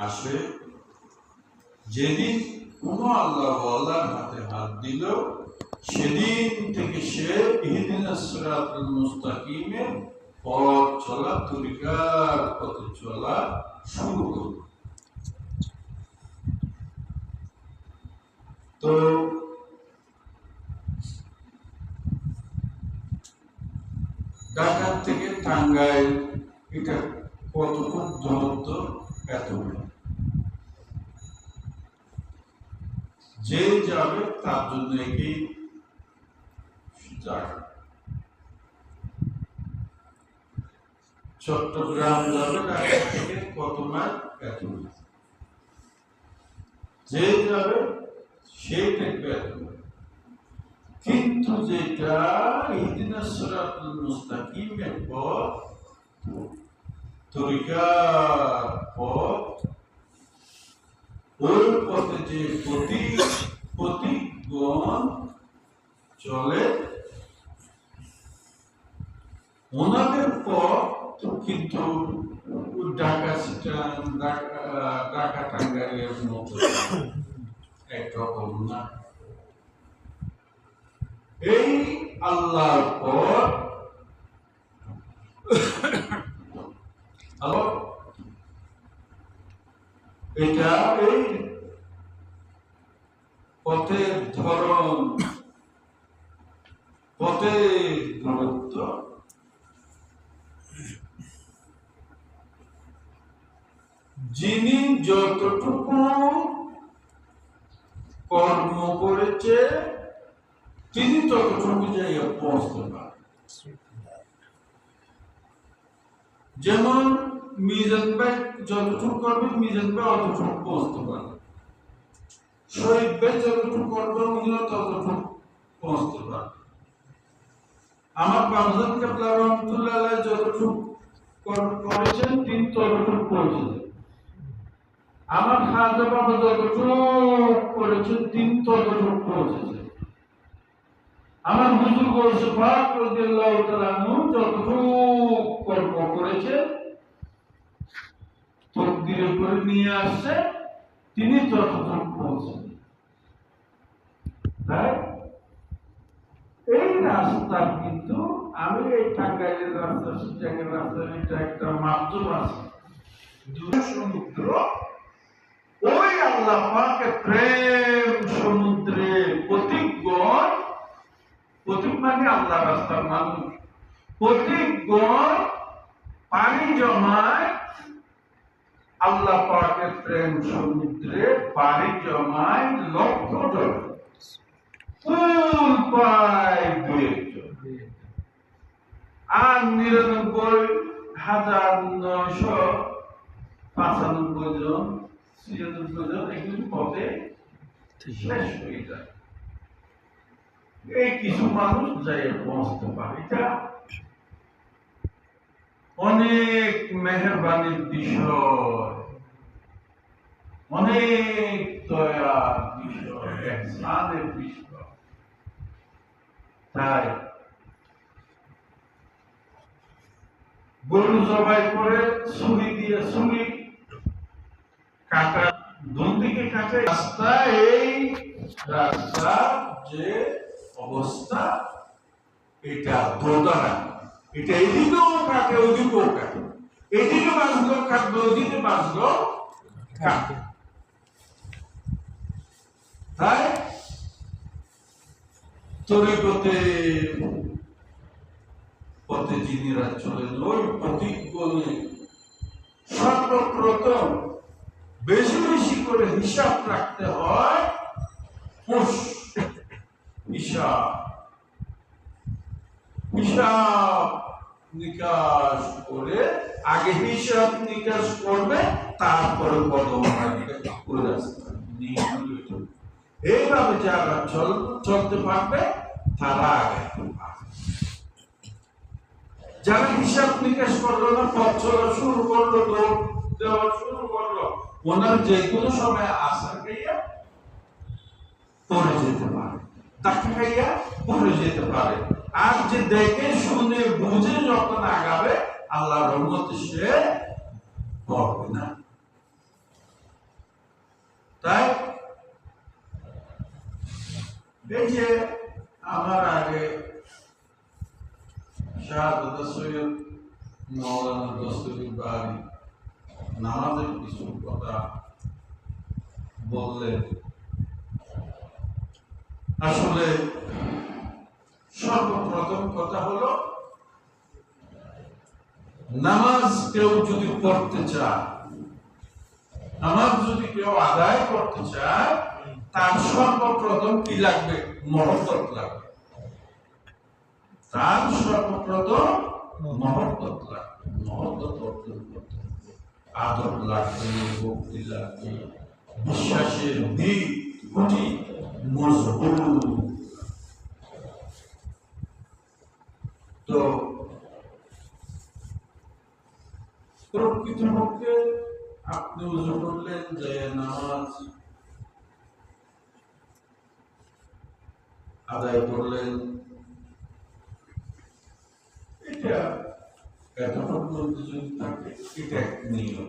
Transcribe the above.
আসে যেদিন কোনো আল্লাহ আল্লাহর হাতে হাত দিল সেদিন থেকে সে ইহদিনা পথ চলা, তরিকার পথে চলা শুরু তো ঢাকা থেকে টাঙ্গাইল এটা কতক্ষণ দূরত্ব এতগুলো যে যাবে, তার জন্য চট্টগ্রাম যাবে ঢাকা থেকে কত মাইল? এত যে যাবে দেখবে এত কিন্তু যেটা ইহদিনা সিরাতুল মুস্তাকিমের পথ তরিকার পথে যে প্রতি প্রতিগণ চলে, ওনাদের পথ কিন্তু ঢাকা সিটান ঢাকা টাঙ্গাইলের মতো একরকম না। এই আল্লাহর পর হ্যালো এটা এই পথের ধরন পথের দূরত্ব যিনি যতটুকু কর্ম করেছে, তিনি ততটুকু জায়গা পৌঁছতে পারেন যেমন মিজান ভাই যতটুকু করবে, মিজান ভাই অতটুকু পৌঁছতে পারবে শহীদ যতটুকু করবে ততটুকু পৌঁছতে পারবে আমার বাবজান কাবলা রহমতুল্লাহ যতটুকু কর- করেছেন তিনি ততটুকু পৌঁছেছেন আমার খাজা বাবা যতটুকু করেছেন তিনি ততটুকু পৌঁছেছেন আমার হুজুর গৌসে পাক যতটুকু কর্ম করেছে তকদিরে নিয়ে আসছে তিনি ততটুকু পৌঁছেন তাই এই রাস্তা কিন্তু আমি এই টাঙ্গাইলের রাস্তা, সিটাঙ্গের রাস্তা, এটা একটা মাধ্যম আছে। সমুদ্র, ওই আল্লাহ প্রেম সমুদ্রে প্রতিগণ প্রতীক মানে আল্লাহ রাস্তার মানুষ। প্রতীকগণ পানি জমায় আল্লাহ পাকের প্রেম সমুদ্রে পানি জমায় লক্ষ জন। ফুল পায় আর নিরানব্বই হাজার নয়শো পাঁচানব্বই জন, ছিয়ানব্বই জন এগুলি পথে শেষ হয়ে যায়। এই কিছু মানুষ যাই পৌঁছতে পারে অনেক মেহরবানির বিষয়। অনেক দয়ার বিষয় তাই গরু জবাই করে ছুরি দিয়ে ছুরি, কাটা দুদিকে কাটে রাস্তা এই, রাস্তা যে অবস্থা, এটা দোদরা এটা এদিকেও কাটে, ওদিকেও কাটে। এদিকে বাঁচলো কাটবে, ওদিকে বাঁচলো কাটবে। তাই? তরিকতে পথে যিনিরা চলেন ওই প্রতিজ্ঞনে সর্বপ্রথম বেশি বেশি করে হিসাব রাখতে হয় হিসাব। হিসাব নিকাশ করে, আগে হিসাব নিকাশ করবে, তারপরে কদম ওই রাস্তা নিয়ম। এইভাবে যারা চল, চলতে পারবে, তারা আগে যারা হিসাব নিকাশ করল না, পথ চলা শুরু করল, দৌড় দেওয়া শুরু করল, ওনার যে কোনো সময় আসার খাইয়া পড়ে যেতে পারে। তাকে খাইয়া পড়ে যেতে পারে। আর যে দেখে, শুনে, বুঝে যখন আগাবে আল্লাহ রহমতে সে পড়বে না। এই আমার আগে নামাজের কিছু কথা বললেন। আসলে সর্বপ্রথম কথা হলো, নামাজ কেউ যদি পড়তে চায়, নামাজ যদি কেউ আদায় করতে চায় তার সর্বপ্রথম কি লাগবে? মহব্বত লাগবে। তার সর্বপ্রথম মহব্বত লাগবে। মহব্বত অর্জন করতে আদর লাগবে, ভক্তি লাগবে, বিশ্বাসের ভিত মজবুত। তো প্রকৃতপক্ষে আপনি উজু করলেন যে নামাজ আদায় করলেন। এটা এতক্ষণ পর্যন্ত যদি থাকে এটা এক নিয়ম।